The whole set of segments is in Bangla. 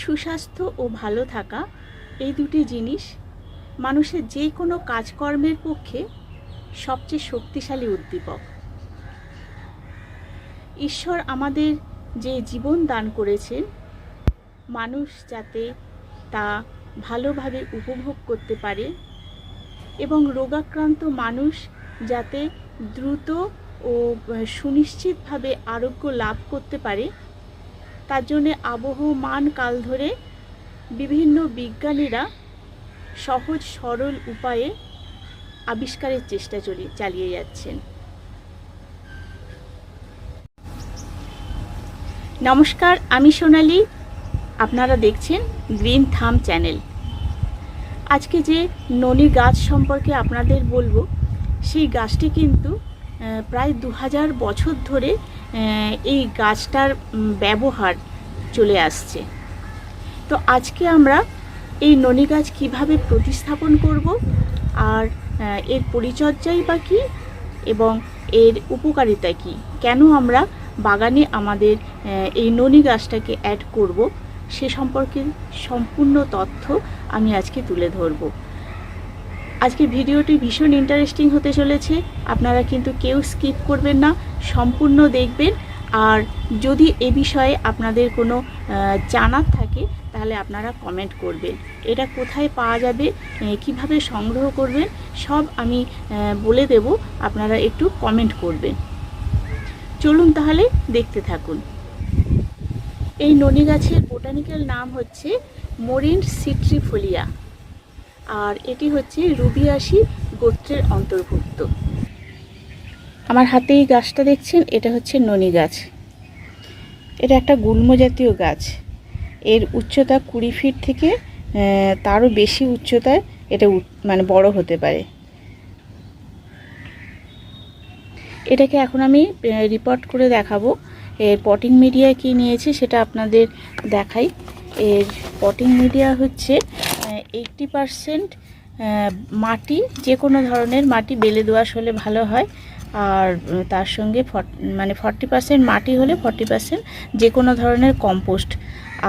সুস্বাস্থ্য ও ভালো থাকা এই দুটি জিনিস মানুষের যে কোনো কাজকর্মের পক্ষে সবচেয়ে শক্তিশালী উদ্দীপক। ঈশ্বর আমাদের যে জীবন দান করেছেন, মানুষ যাতে তা ভালোভাবে উপভোগ করতে পারে এবং রোগাক্রান্ত মানুষ যাতে দ্রুত ও সুনিশ্চিতভাবে আরোগ্য লাভ করতে পারে তার জন্যে আবহমান কাল ধরে বিভিন্ন বিজ্ঞানীরা সহজ, সরল উপায়ে আবিষ্কারের চেষ্টা চলি, চালিয়ে যাচ্ছেন। নমস্কার, আমি সোনালি। আপনারা দেখছেন গ্রিন থাম চ্যানেল। আজকে যে ননি গাছ সম্পর্কে আপনাদের বলব, সেই গাছটি কিন্তু প্রায় দু হাজার বছর ধরে এই গাছটার ব্যবহার চলে আসছে। তো আজকে আমরা এই ননি গাছ কীভাবে প্রতিস্থাপন করব, আর এর পরিচর্যাই বা কী, এবং এর উপকারিতা কী, কেন আমরা বাগানে আমাদের এই ননি গাছটাকে অ্যাড করব, সে সম্পর্কে সম্পূর্ণ তথ্য আমি আজকে তুলে ধরব। আজকে ভিডিওটি ভীষণ ইন্টারেস্টিং হতে চলেছে। আপনারা কিন্তু কেউ স্কিপ করবেন না, সম্পূর্ণ দেখবেন। আর যদি এ বিষয়ে আপনাদের কোনো জানার থাকে, তাহলে আপনারা কমেন্ট করবেন। এটা কোথায় পাওয়া যাবে কীভাবে সংগ্রহ করবেন, সব আমি বলে দেব। আপনারা একটু কমেন্ট করবেন। চলুন তাহলে দেখতে থাকুন। এই ননি গাছের বোটানিক্যাল নাম হচ্ছে মরিন সিট্রিফোলিয়া আর এটি হচ্ছে রুবিয়াসি গোত্রের অন্তর্ভুক্ত। আমার হাতে এই গাছটা দেখছেন, এটা হচ্ছে ননি গাছ। এটা একটা গুল্ম জাতীয় গাছ। এর উচ্চতা কুড়ি ফিট থেকে তারও বেশি উচ্চতায় এটা মানে বড় হতে পারে। এটাকে এখন আমি রিপোর্ট করে দেখাবো। এর পটিং মিডিয়া কি নিয়েছে সেটা আপনাদের দেখাই। এর পটিং মিডিয়া হচ্ছে এইটটি পারসেন্ট মাটি যে কোনো ধরনের মাটি বেলে দোয়াশ হলে ভালো হয়। আর তার সঙ্গে মানে ফর্টি পার্সেন্ট মাটি হলে ফর্টি পার্সেন্ট যে কোনো ধরনের কম্পোস্ট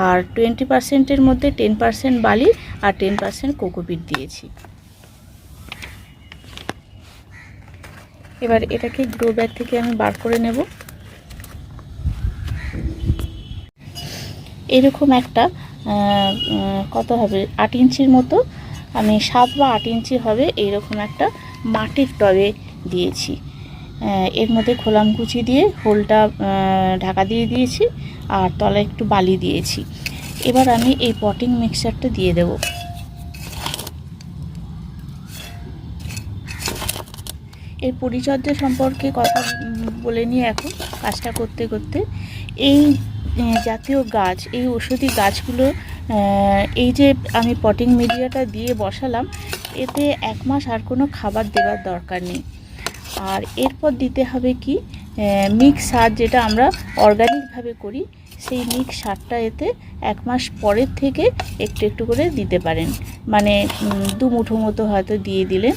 আর টোয়েন্টি পার্সেন্টের মধ্যে টেন পার্সেন্ট বালি আর টেন পার্সেন্ট কোকোপিট দিয়েছি। এবার এটাকে গ্রো ব্যাগ থেকে আমি বার করে নেব। এরকম একটা কত হবে? আট ইঞ্চির মতো। আমি সাত বা আট ইঞ্চি হবে, এইরকম একটা মাটির টবে দিয়েছি। এর মধ্যে খোলাম কুচি দিয়ে, হোলটা ঢাকা দিয়ে দিয়েছি আর তলায় একটু বালি দিয়েছি। এবার আমি এই পটিং মিক্সচারটা দিয়ে দেবো। এর পরিচর্যা সম্পর্কে কথা বলে নিয়ে এখন কাজটা করতে করতে এই জাতীয় গাছ, এই ওষুধি গাছগুলো এই যে আমি পটিং মিডিয়াটা দিয়ে বসালাম, এতে এক মাস আর কোনো খাবার দেওয়ার দরকার নেই। আর এরপর দিতে হবে কি? মিক্স সার যেটা আমরা অর্গানিকভাবে করি, সেই মিক্স সারটা এতে এক মাস পরের থেকে একটু একটু করে দিতে পারেন। মানে দু মুঠো মতো হয়তো দিয়ে দিলেন।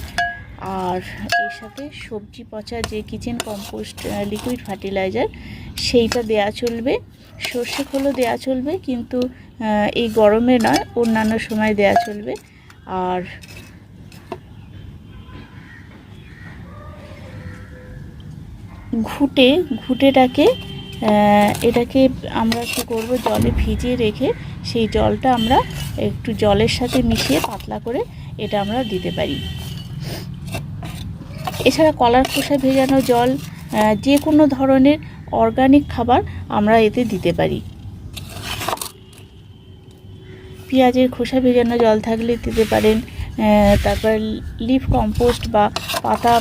আর এর সাথে সবজি পচা যে কিচেন কম্পোস্ট লিকুইড ফার্টিলাইজার সেইটা দেয়া চলবে। সর্ষে খোলও দেয়া চলবে, কিন্তু এই গরমে নয়, অন্যান্য সময় দেয়া চলবে। আর ঘুটে, ঘুটেটাকে এটাকে আমরা কী করব, জলে ভিজিয়ে রেখে সেই জলটা আমরা একটু জলের সাথে মিশিয়ে পাতলা করে এটা আমরা দিতে পারি। এছাড়া কলার খোসা ভেজানো জল যে কোনো ধরনের অর্গানিক খাবার আমরা এতে দিতে পারি। পেঁয়াজের খোসা ভেজানো জল থাকলে দিতে পারেন তারপর লিফ কম্পোস্ট বা পাতা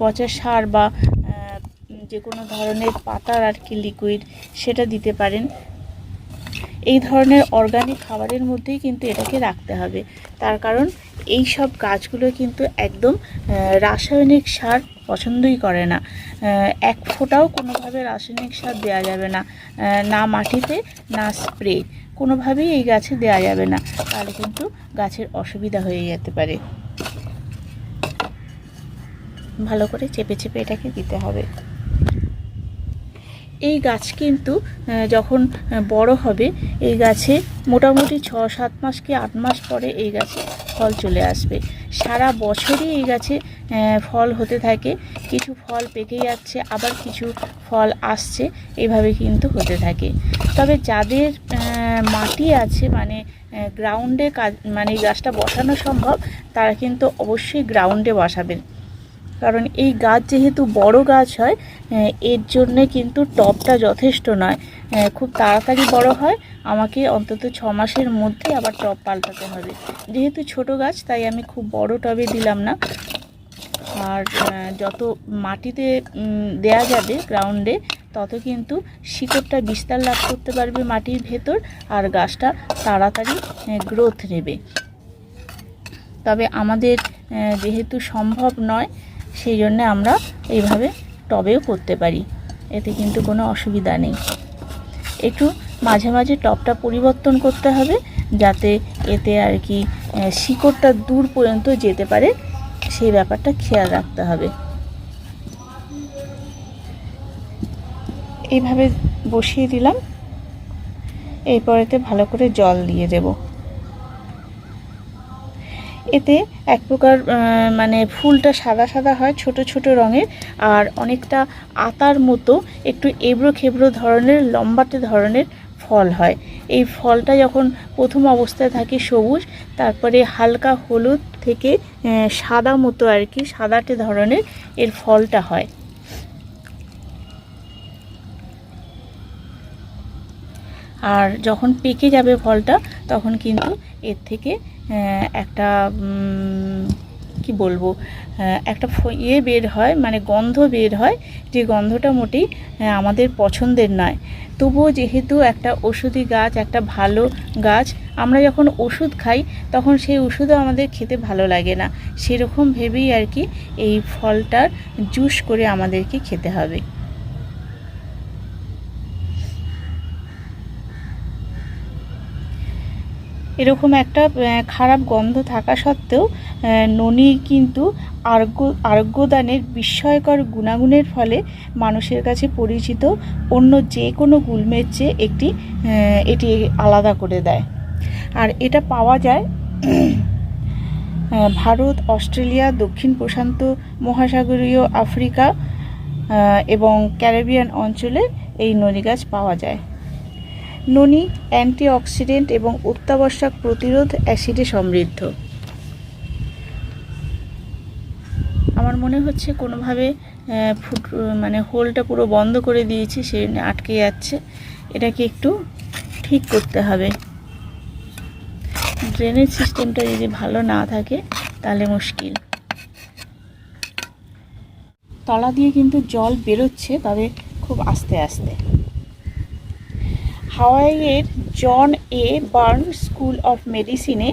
পচা সার বা যে কোনো ধরনের পাতার আর কি লিকুইড সেটা দিতে পারেন। এই ধরনের অর্গানিক খাবারের মধ্যেই কিন্তু এটাকে রাখতে হবে। তার কারণ এই সব গাছগুলো কিন্তু একদম রাসায়নিক সার পছন্দই করে না। এক ফোঁটাও কোনোভাবে রাসায়নিক সার দেওয়া যাবে না। না মাটিতে, না স্প্রে। কোনোভাবেই এই গাছে দেওয়া যাবে না। তাহলে কিন্তু গাছের অসুবিধা হয়ে যেতে পারে। ভালো করে চেপে চেপে এটাকে দিতে হবে। এই গাছ কিন্তু যখন বড় হবে, এই গাছে মোটামুটি ছ সাত মাস কি আট মাস পরে এই গাছে ফল চলে আসবে। সারা বছরই এই গাছে ফল হতে থাকে। কিছু ফল পেকে যাচ্ছে, আবার কিছু ফল আসছে, এভাবে কিন্তু হতে থাকে। তবে যাদের মাটি আছে মানে গ্রাউন্ডে কাজ মানে গাছটা বসানো সম্ভব, তারা কিন্তু অবশ্যই গ্রাউন্ডে বসাবেন। কারণ এই গাছ যেহেতু বড় গাছ হয় এর জন্যে কিন্তু টবটা যথেষ্ট নয়। খুব তাড়াতাড়ি বড় হয়, আমাকে অন্তত ছ মাসের মধ্যে আবার টব পাল্টাতে হবে। যেহেতু ছোট গাছ, তাই আমি খুব বড় টবে দিলাম না। আর যত মাটিতে দেয়া যাবে গ্রাউন্ডে তত কিন্তু শিকড়টা বিস্তার লাভ করতে পারবে মাটির ভেতর, আর গাছটা তাড়াতাড়ি গ্রোথ নেবে। তবে আমাদের যেহেতু সম্ভব নয় সেই জন্য আমরা এইভাবে টবেও করতে পারি। এতে কিন্তু কোনো অসুবিধা নেই। একটু মাঝে মাঝে টবটা পরিবর্তন করতে হবে, যাতে এতে আর কি শিকড়টা দূর পর্যন্ত যেতে পারে, সেই ব্যাপারটা খেয়াল রাখতে হবে। এইভাবে বসিয়ে দিলাম। এরপরেতে ভালো করে জল দিয়ে দেব। এতে এক প্রকার মানে ফুলটা সাদা সাদা হয়, ছোট ছোট রঙের, আর অনেকটা আতার মতো, একটু এবড়ো খেবড়ো ধরনের, লম্বাটে ধরনের ফল হয়। এই ফলটা যখন প্রথম অবস্থায় থাকে সবুজ, তারপরে হালকা হলুদ থেকে সাদা মতো আর কি, সাদাটে ধরনের এর ফলটা হয়। আর যখন পেকে যাবে ফলটা, তখন কিন্তু এর থেকে একটা কি বলব একটা ইয়ে বের হয় মানে গন্ধ বের হয়, যে গন্ধটা মোটেই আমাদের পছন্দের নয়। তবুও যেহেতু একটা ওষুধি গাছ, একটা ভালো গাছ, আমরা যখন ওষুধ খাই, তখন সেই ওষুধও আমাদের খেতে ভালো লাগে না। সেরকম ভেবেই আর কি এই ফলটার জুস করে আমাদেরকে খেতে হবে। এরকম একটা খারাপ গন্ধ থাকা সত্ত্বেও ননি কিন্তু আরোগ্য আরোগ্যদানের বিস্ময়কর গুণাগুণের ফলে মানুষের কাছে পরিচিত অন্য যে কোনো গুল্মের চেয়ে একটি এটি আলাদা করে দেয়। আর এটা পাওয়া যায় ভারত, অস্ট্রেলিয়া, দক্ষিণ প্রশান্ত মহাসাগরীয় আফ্রিকা এবং ক্যারিবিয়ান অঞ্চলে এই ননি গাছ পাওয়া যায়। ননি, অ্যান্টিঅক্সিডেন্ট এবং অত্যাবশ্যক প্রতিরোধ অ্যাসিডে সমৃদ্ধ। আমার মনে হচ্ছে কোনোভাবে ফুট মানে হোলটা পুরো বন্ধ করে দিয়েছি, সে আটকে যাচ্ছে। এটাকে একটু ঠিক করতে হবে। ড্রেনেজ সিস্টেমটা যদি ভালো না থাকে, তাহলে মুশকিল। তলা দিয়ে কিন্তু জল বেরোচ্ছে, তবে খুব আস্তে আস্তে। হাওয়াইয়ের John A Burn school of মেডিসিনে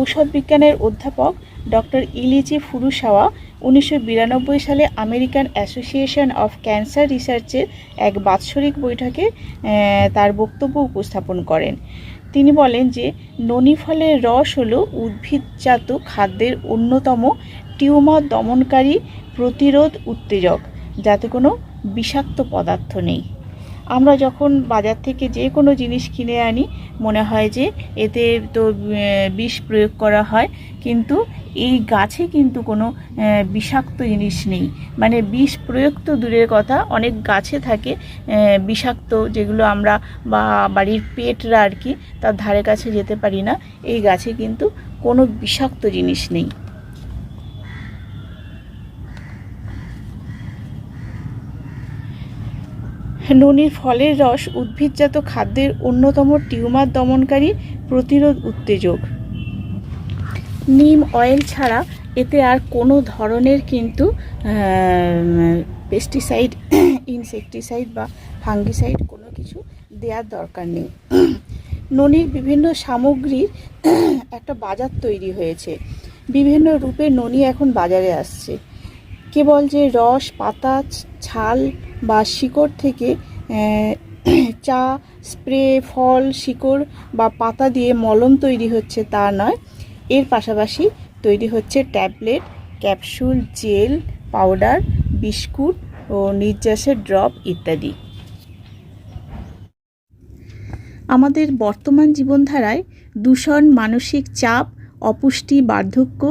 ঔষধ বিজ্ঞানের অধ্যাপক ডক্টর ইলিচি ফুরুসাওয়া উনিশশো বিরানব্বই সালে আমেরিকান অ্যাসোসিয়েশন অফ ক্যান্সার রিসার্চের এক বাৎসরিক বৈঠকে তার বক্তব্য উপস্থাপন করেন। তিনি বলেন যে, ননি ফলের রস হল উদ্ভিদজাত খাদ্যের অন্যতম টিউমার দমনকারী প্রতিরোধ উত্তেজক, যাতে কোনো বিষাক্ত পদার্থ নেই। আমরা যখন বাজার থেকে যে কোনো জিনিস কিনে আনি, মনে হয় যে এতে তো বিষ প্রয়োগ করা হয়, কিন্তু এই গাছে কিন্তু কোনো বিষাক্ত জিনিস নেই। মানে বিষ প্রয়োগ তো দূরের কথা, অনেক গাছে থাকে বিষাক্ত যেগুলো আমরা বা বাড়ির পেটরা আর কি, তার ধারে কাছে যেতে পারি না, এই গাছে কিন্তু কোনো বিষাক্ত জিনিস নেই। ননির ফলের রস উদ্ভিদজাত খাদ্যের অন্যতম টিউমার দমনকারী প্রতিরোধ উত্তেজক। নিম অয়েল ছাড়া এতে আর কোনো ধরনের কিন্তু পেস্টিসাইড ইনসেকটিসাইড বা ফাঙ্গিসাইড কোনো কিছু দেওয়ার দরকার নেই। ননির বিভিন্ন সামগ্রীর একটা বাজার তৈরি হয়েছে। বিভিন্ন রূপে ননি এখন বাজারে আসছে। কেবল যে রস, পাতা, ছাল বা শিকড় থেকে চা, স্প্রে, ফল, শিকড় বা পাতা দিয়ে মলম তৈরি হচ্ছে তা নয়। এর পাশাপাশি তৈরি হচ্ছে tablet, capsule, gel, powder, biscuit ও নির্যাসের ড্রপ ইত্যাদি। আমাদের বর্তমান জীবনধারায় দূষণ, মানসিক চাপ অপুষ্টি, বার্ধক্য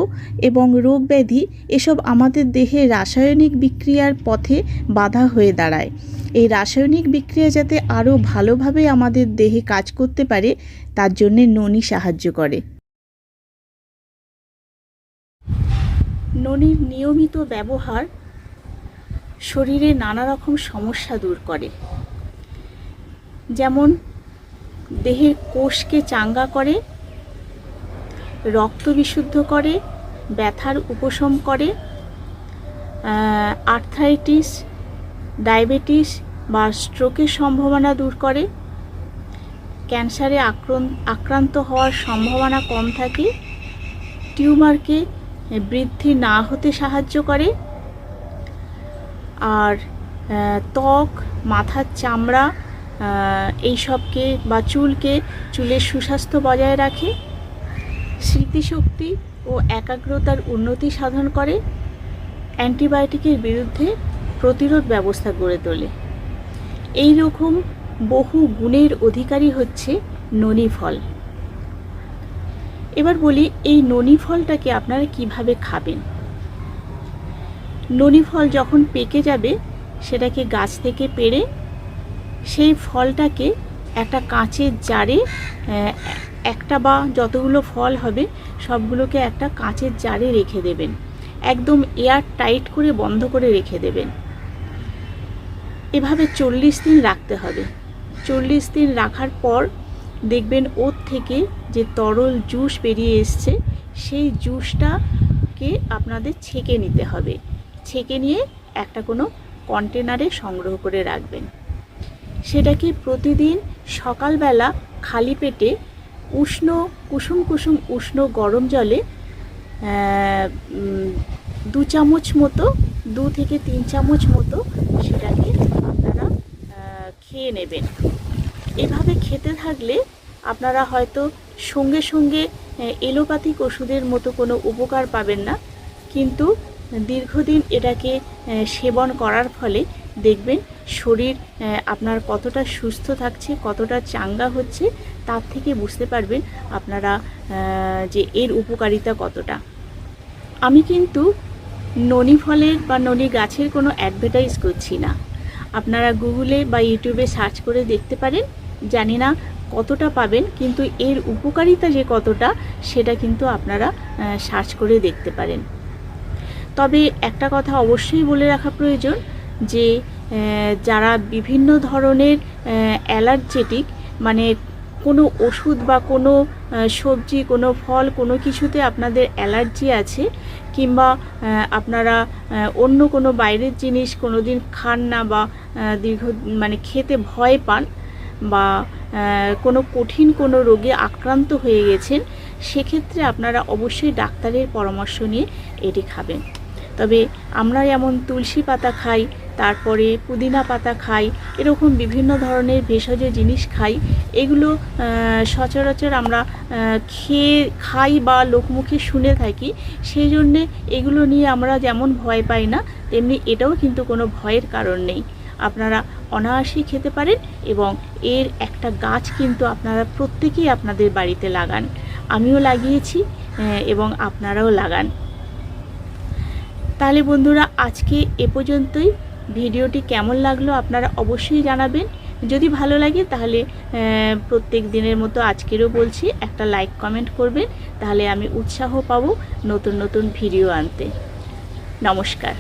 এবং রোগ ব্যাধি এসব আমাদের দেহে রাসায়নিক বিক্রিয়ার পথে বাধা হয়ে দাঁড়ায়। এই রাসায়নিক বিক্রিয়া যাতে আরও ভালোভাবে আমাদের দেহে কাজ করতে পারে, তার জন্যে ননি সাহায্য করে। ননির নিয়মিত ব্যবহার শরীরে নানা রকম সমস্যা দূর করে। যেমন দেহের কোষকে চাঙ্গা করে রক্ত বিশুদ্ধ করে, ব্যথার উপশম করে আর্থাইটিস ডায়াবেটিস বা স্ট্রোকের সম্ভাবনা দূর করে। ক্যান্সারে আক্রন- আক্রান্ত হওয়ার সম্ভাবনা কম থাকে। টিউমারকে বৃদ্ধি না হতে সাহায্য করে। আর ত্বক, মাথার চামড়া এইসবকে বা চুলকে চুলের সুস্বাস্থ্য বজায় রাখে। স্মৃতিশক্তি ও একাগ্রতার উন্নতি সাধন করে, অ্যান্টিবায়োটিকের বিরুদ্ধে প্রতিরোধ ব্যবস্থা গড়ে তোলে। এই রকম বহু গুণের অধিকারী হচ্ছে ননি ফল এবার বলি, এই ননি ফলটাকে আপনারা কীভাবে খাবেন? ননি ফল যখন পেকে যাবে, সেটাকে গাছ থেকে পেড়ে সেই ফলটাকে একটা কাঁচের জারে একটা বা যতগুলো ফল হবে, সবগুলোকে একটা কাঁচের জারে রেখে দেবেন। একদম এয়ার টাইট করে বন্ধ করে রেখে দেবেন। এভাবে চল্লিশ দিন রাখতে হবে। চল্লিশ দিন রাখার পর দেখবেন ওর থেকে যে তরল জুস বেরিয়ে এসছে, সেই জুসটাকে আপনাদের ছেঁকে নিতে হবে। ছেঁকে নিয়ে একটা কোনো কন্টেনারে সংগ্রহ করে রাখবেন। সেটাকে প্রতিদিন সকালবেলা খালি পেটে উষ্ণ, কুসুম কুসুম উষ্ণ গরম জলে দু চামচ মতো, দু থেকে তিন চামচ মতো সেটাকে আপনারা খেয়ে নেবেন। এভাবে খেতে থাকলে আপনারা হয়তো সঙ্গে সঙ্গে এলোপ্যাথিক ওষুধের মতো কোনো উপকার পাবেন না। কিন্তু দীর্ঘদিন এটাকে সেবন করার ফলে দেখবেন শরীর আপনার কতটা সুস্থ থাকছে, কতটা চাঙ্গা হচ্ছে, তার থেকে বুঝতে পারবেন আপনারা যে এর উপকারিতা কতটা। আমি কিন্তু ননি ফলের বা ননি গাছের কোনো অ্যাডভার্টাইজ করছি না। আপনারা গুগলে বা ইউটিউবে সার্চ করে দেখতে পারেন, জানি না কতটা পাবেন, কিন্তু এর উপকারিতা যে কতটা, সেটা কিন্তু আপনারা সার্চ করে দেখতে পারেন। তবে একটা কথা অবশ্যই বলে রাখা প্রয়োজন যে যারা বিভিন্ন ধরনের অ্যালার্জেটিক মানে কোনো ওষুধ বা কোনো সবজি, কোনো ফল, কোনো কিছুতে আপনাদের অ্যালার্জি আছে কিংবা আপনারা অন্য কোনো বাইরের জিনিস কোনো দিন খান না বা দীর্ঘ মানে খেতে ভয় পান বা কোনো কঠিন কোনো রোগে আক্রান্ত হয়ে গেছেন, সেক্ষেত্রে আপনারা অবশ্যই ডাক্তারের পরামর্শ নিয়ে এটি খাবেন। তবে আমরা যেমন তুলসী পাতা খাই তারপরে পুদিনা পাতা খাই, এরকম বিভিন্ন ধরনের ভেষজ জিনিস খাই, এগুলো সচরাচর আমরা খেয়ে, খাই বা লোকমুখে শুনে থাকি সেই জন্যে এগুলো নিয়ে আমরা যেমন ভয় পাই না, তেমনি এটাও কিন্তু কোনো ভয়ের কারণ নেই। আপনারা অনায়াসেই খেতে পারেন এবং এর একটা গাছ কিন্তু আপনারা প্রত্যেকেই আপনাদের বাড়িতে লাগান। আমিও লাগিয়েছি এবং আপনারাও লাগান। তাহলে বন্ধুরা, আজকে এ পর্যন্তই। ভিডিওটি কেমন লাগল আপনারা অবশ্যই জানাবেন। যদি ভালো লাগে তাহলে প্রত্যেক দিনের মতো আজকেরও বলছি, একটা লাইক কমেন্ট করবেন, তাহলে আমি উৎসাহ পাবো নতুন নতুন ভিডিও আনতে। নমস্কার।